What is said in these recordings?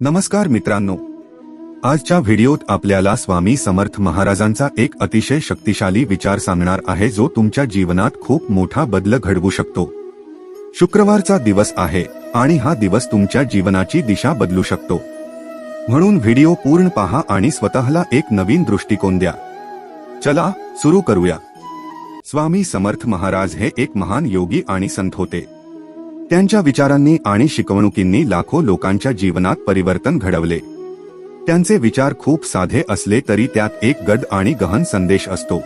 नमस्कार मित्रांनो. आजच्या व्हिडिओत आपल्याला स्वामी समर्थ महाराजांचा एक अतिशय शक्तिशाली विचार सांगणार आहे जो तुमच्या जीवनात खूप मोठा बदल घडवू शकतो. शुक्रवारचा दिवस आहे आणि हा दिवस तुमच्या जीवनाची दिशा बदलू शकतो. म्हणून व्हिडिओ पूर्ण पहा आणि स्वतःला एक नवीन दृष्टिकोन द्या. चला सुरू करूया. स्वामी समर्थ महाराज हे एक महान योगी आणि संत होते. त्यांच्या विचारांनी आणि शिकवणुकींनी लाखो लोकांच्या जीवनात परिवर्तन घडवले. त्यांचे विचार खूप साधे असले तरी त्यात एक गड आणि गहन संदेश असतो.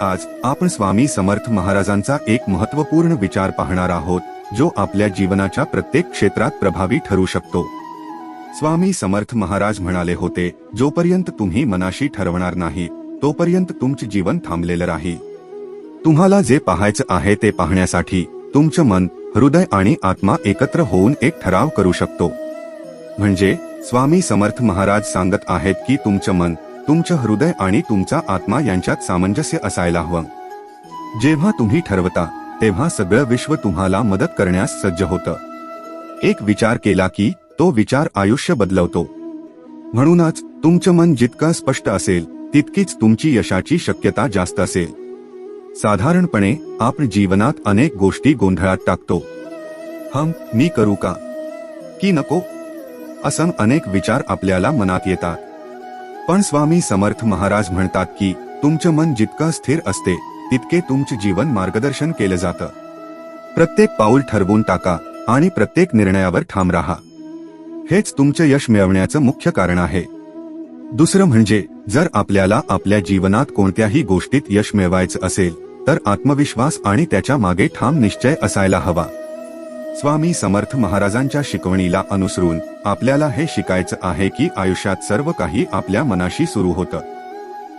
आज आपण स्वामी समर्थ महाराजांचा एक महत्त्वपूर्ण विचार पाहणार आहोत जो आपल्या जीवनाच्या प्रत्येक क्षेत्रात प्रभावी ठरू शकतो. स्वामी समर्थ महाराज म्हणाले होते जोपर्यंत तुम्ही मनाशी ठरवणार नाही तोपर्यंत तुमचे जीवन थांबलेलं राही तुम्हाला जे पाहायचं आहे ते पाहण्यासाठी तुमचं मन हृदय आणि आत्मा एकत्र होऊन एक ठराव करू शकतो. म्हणजे स्वामी समर्थ महाराज सांगत आहेत की तुमचं मन तुमचं हृदय आणि तुमचा आत्मा यांच्यात सामंजस्य असायला हवं. जेव्हा तुम्ही ठरवता तेव्हा सगळं विश्व तुम्हाला मदत करण्यास सज्ज होतं. एक विचार केला की तो विचार आयुष्य बदलवतो. म्हणूनच तुमचं मन जितकं स्पष्ट असेल तितकीच तुमची यशाची शक्यता जास्त असेल. साधारणपणे आपण जीवनात अनेक गोष्टी गोंधळात टाकतो. हम मी करू का? की नको? असं अनेक विचार आपल्याला मनात येतात. पण स्वामी समर्थ महाराज म्हणतात की तुमचं मन जितकं स्थिर असते तितके तुमचे जीवन मार्गदर्शन केलं जातं. प्रत्येक पाऊल ठरवून टाका आणि प्रत्येक निर्णयावर ठाम राहा. हेच तुमचं यश मिळवण्याचं मुख्य कारण आहे. दुसरं म्हणजे जर आपल्याला आपल्या जीवनात कोणत्याही गोष्टीत यश मिळवायचं असेल तर आत्मविश्वास आणि त्याच्यामागे ठाम निश्चय असायला हवा. स्वामी समर्थ महाराजांच्या शिकवणीला अनुसरून आपल्याला हे शिकायचं आहे की आयुष्यात सर्व काही आपल्या मनाशी सुरू होतं.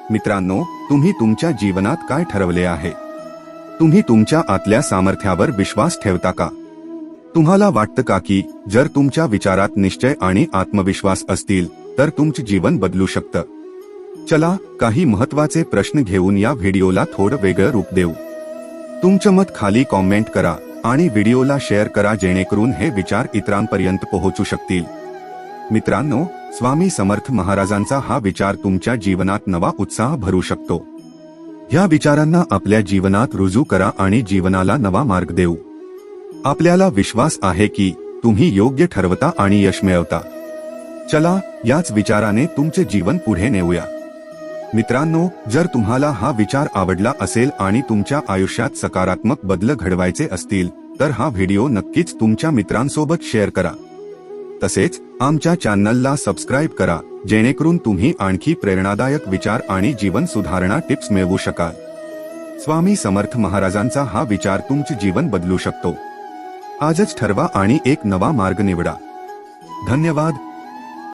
मित्रांनो तुम्ही तुमच्या जीवनात काय ठरवले आहे? तुम्ही तुमच्या आतल्या सामर्थ्यावर विश्वास ठेवता का? तुम्हाला वाटतं का की जर तुमच्या विचारात निश्चय आणि आत्मविश्वास असतील तर तुमचं जीवन बदलू शकतं? चला काही महत्त्वाचे प्रश्न घेऊन या व्हिडिओला थोडं वेगळं रूप देऊ. तुमचं मत खाली कॉमेंट करा आणि व्हिडिओला शेअर करा जेणेकरून हे विचार इतरांपर्यंत पोहोचू शकतील. मित्रांनो स्वामी समर्थ महाराजांचा हा विचार तुमच्या जीवनात नवा उत्साह भरू शकतो. या विचारांना आपल्या जीवनात रुजू करा आणि जीवनाला नवा मार्ग देऊ. आपल्याला विश्वास आहे की तुम्ही योग्य ठरवता आणि यश मिळवता. चला याच विचाराने तुमचे जीवन पुढे नेऊया. मित्रांनो जर तुम्हाला हा विचार आवडला असेल आणि तुमच्या आयुष्यात सकारात्मक बदल घडवायचे असतील तर हा व्हिडिओ नक्कीच तुमच्या मित्रांसोबत शेअर करा. तसेच आमच्या चॅनलला सबस्क्राईब करा जेणेकरून तुम्ही आणखी प्रेरणादायक विचार आणि जीवन सुधारणा टिप्स मिळवू शकाल. स्वामी समर्थ महाराजांचा हा विचार तुमचे जीवन बदलू शकतो. आजच ठरवा आणि एक नवा मार्ग निवडा. धन्यवाद.